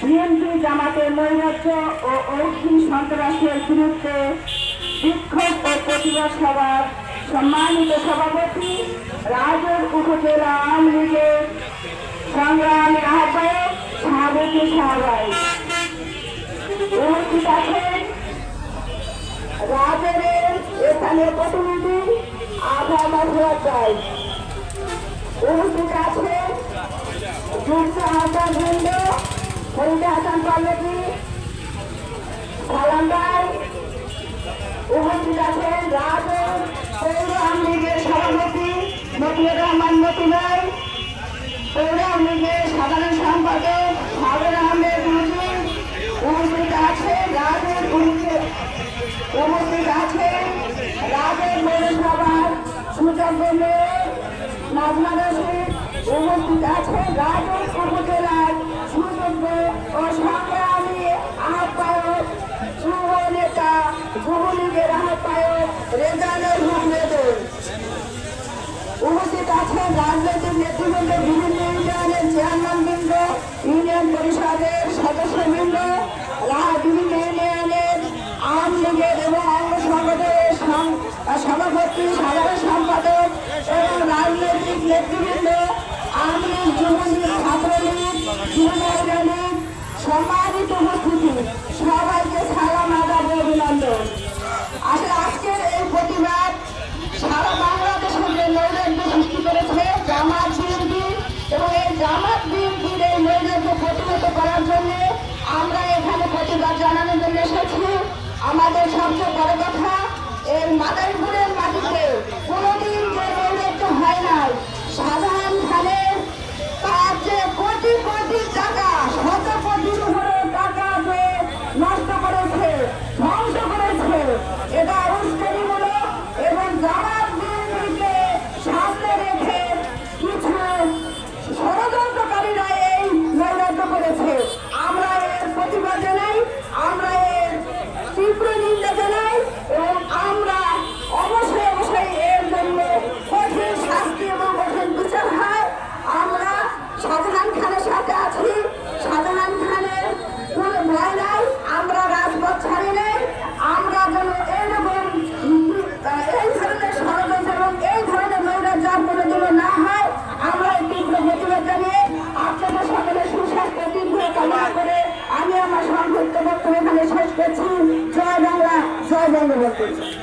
BNP জামাতের নৈরাজ্য ও ঐক্যী সন্ত্রাসের বিরুদ্ধে বিক্ষোভ ও প্রতিবাদ সভার সম্মানিত সভাপতি রাজর উপজেলা আওয়ামী লীগের সংগ্রামী আহ্বায়ক সাহাবতী সাহাবাই। উপস্থিত আছেন রাজরের স্থানীয় প্রতিনিধি আভা মহাশয় উপস্থিত যুক্ত আহ্বান বৃন্দ ফরিদা হাসান পাল্লবী সালামদার উপস্থিত আছেন রাজন পৌর আওয়ামী লীগের সভাপতি মতিউর রহমান মতিনাই পৌর আওয়ামী লীগের সাধারণ সম্পাদক সাগর আহমেদ মুজিব উপস্থিত আছেন রাজের উপস্থিত আছেন রাজের পৌরসভার সুযোগ্য মেয়র নাজমা রশিদ উপস্থিত আছেন রাজের উপজেলার সুযোগ্য ও সংগ্রামী আহ্বায়ক যুব নেতা যুবলীগের আহ্বায়ক রেজানুল হক মেদুল উপস্থিত আছেন রাজনৈতিক নেতৃবৃন্দ বিভিন্ন ইউনিয়নের চেয়ারম্যান বৃন্দ ইউনিয়ন পরিষদের সদস্যবৃন্দ বিভিন্ন ইউনিয়নের লীগের এবং অঙ্গ সংগঠনের সভাপতি সাধারণ সম্পাদক এবং রাজনৈতিক নেতৃবৃন্দ সবাইকে সালাম, আদাব অভিনন্দন। আসলে আজকের এই প্রতিবাদ সারা বাংলাদেশের যে নৈরাজ্য সৃষ্টি করেছে, জামাত বিএনপি এবং এই জামাত বিএনপির এই নৈরাজ্য প্রতিহত করার জন্য আমরা এখানে প্রতিবাদ জানানোর এসেছি। আমাদের সবচেয়ে বড় কথা, এই মাদারীপুরের বঙ্গবন্ধু